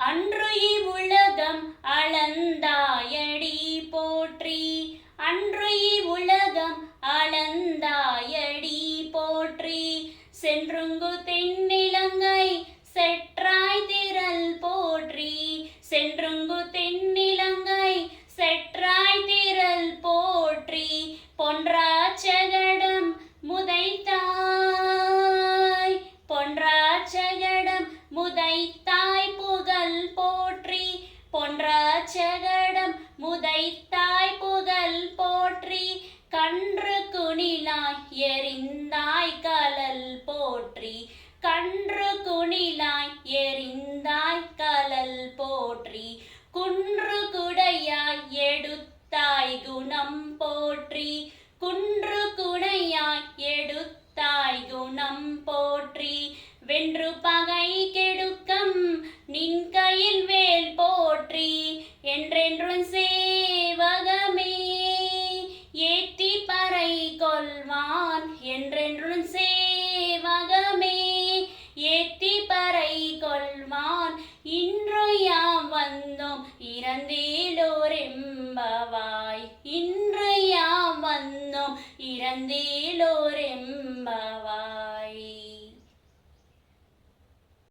அன்று இவ்வுலகம் அளந்தாயடி போற்றி. அன்று இவ்வுலகம் அளந்தாயடி போற்றி. சென்றுங்கு தென்னிலங்கை செற்றாய் திரல் போற்றி. சென்றுங்கு தென்னிலங்கை செற்றாய் திரல் போற்றி. பொன்றாச்சகடம் முதைத்தாய். பொன்றாச்சகடம் முதைத்தாய் போ பொன்றாச்சகடம் முதைத்தாய் புகழ் போற்றி கன்று குணிலாய் எரிந்தாய் கலல் போற்றி. கன்று குணிலாய் எரிந்தாய் கலல் போற்றி. குன்று குடையாய் எடுத்தாய் குணம் போற்றி. குன்று குடையாய் எடுத்தாய் குணம் போற்றி. வென்று பா என்றென்றும் சேவகமே ஏற்றி பறை கொள்வான். என்றென்றும் சேவகமே ஏற்றி பறை கொள்வான். இன்று யாம் வந்தோம் இறந்தேலோரெம்பவாய். இன்று யாம் வந்தோம் இறந்தேலோரெம்ப